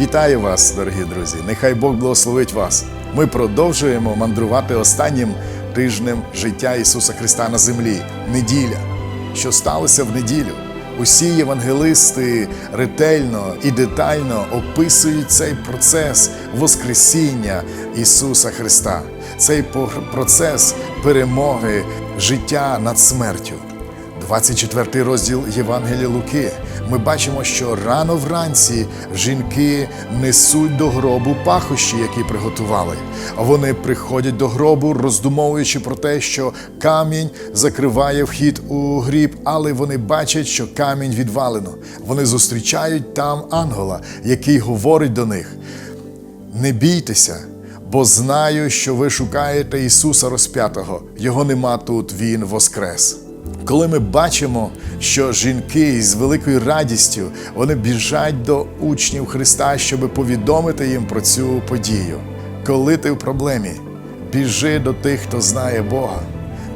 Вітаю вас, дорогі друзі! Нехай Бог благословить вас. Ми продовжуємо мандрувати останнім тижнем життя Ісуса Христа на землі. Неділя. Що сталося в неділю? Усі євангелисти ретельно і детально описують цей процес Воскресіння Ісуса Христа, цей процес перемоги життя над смертю. 24 розділ Євангелія Луки. Ми бачимо, що рано вранці жінки несуть до гробу пахощі, які приготували. Вони приходять до гробу, роздумовуючи про те, що камінь закриває вхід у гріб, але вони бачать, що камінь відвалено. Вони зустрічають там ангела, який говорить до них: не бійтеся, бо знаю, що ви шукаєте Ісуса розп'ятого. Його нема тут, Він воскрес. Коли ми бачимо, що жінки з великою радістю вони біжать до учнів Христа, щоб повідомити їм про цю подію. Коли ти в проблемі, біжи до тих, хто знає Бога.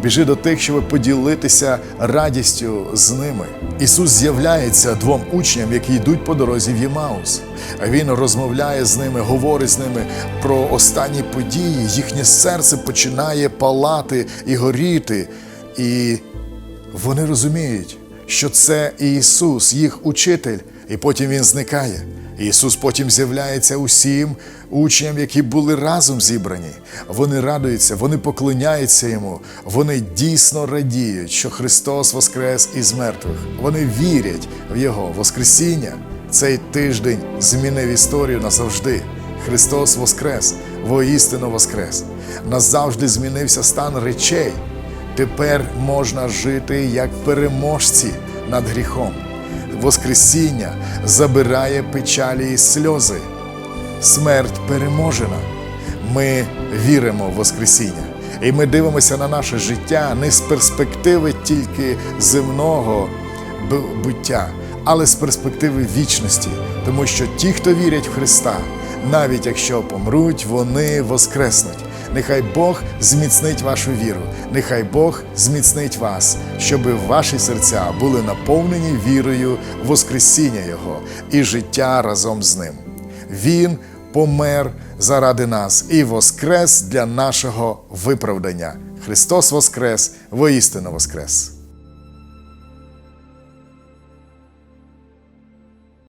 Біжи до тих, щоб поділитися радістю з ними. Ісус з'являється двом учням, які йдуть по дорозі в Ємаус. Він розмовляє з ними, говорить з ними про останні події. Їхнє серце починає палати і горіти. І вони розуміють, що це Ісус, їх учитель, і потім Він зникає. Ісус потім з'являється усім учням, які були разом зібрані. Вони радуються, вони поклоняються Йому, вони дійсно радіють, що Христос воскрес із мертвих. Вони вірять в Його Воскресіння. Цей тиждень змінив історію назавжди. Христос воскрес, воістину воскрес. Назавжди змінився стан речей. Тепер можна жити як переможці над гріхом. Воскресіння забирає печалі і сльози. Смерть переможена. Ми віримо в Воскресіння. І ми дивимося на наше життя не з перспективи тільки земного буття, але з перспективи вічності. Тому що ті, хто вірять в Христа, навіть якщо помруть, вони воскреснуть. Нехай Бог зміцнить вашу віру, нехай Бог зміцнить вас, щоб ваші серця були наповнені вірою в Воскресіння Його і життя разом з ним. Він помер заради нас і воскрес для нашого виправдання. Христос воскрес, воістину воскрес!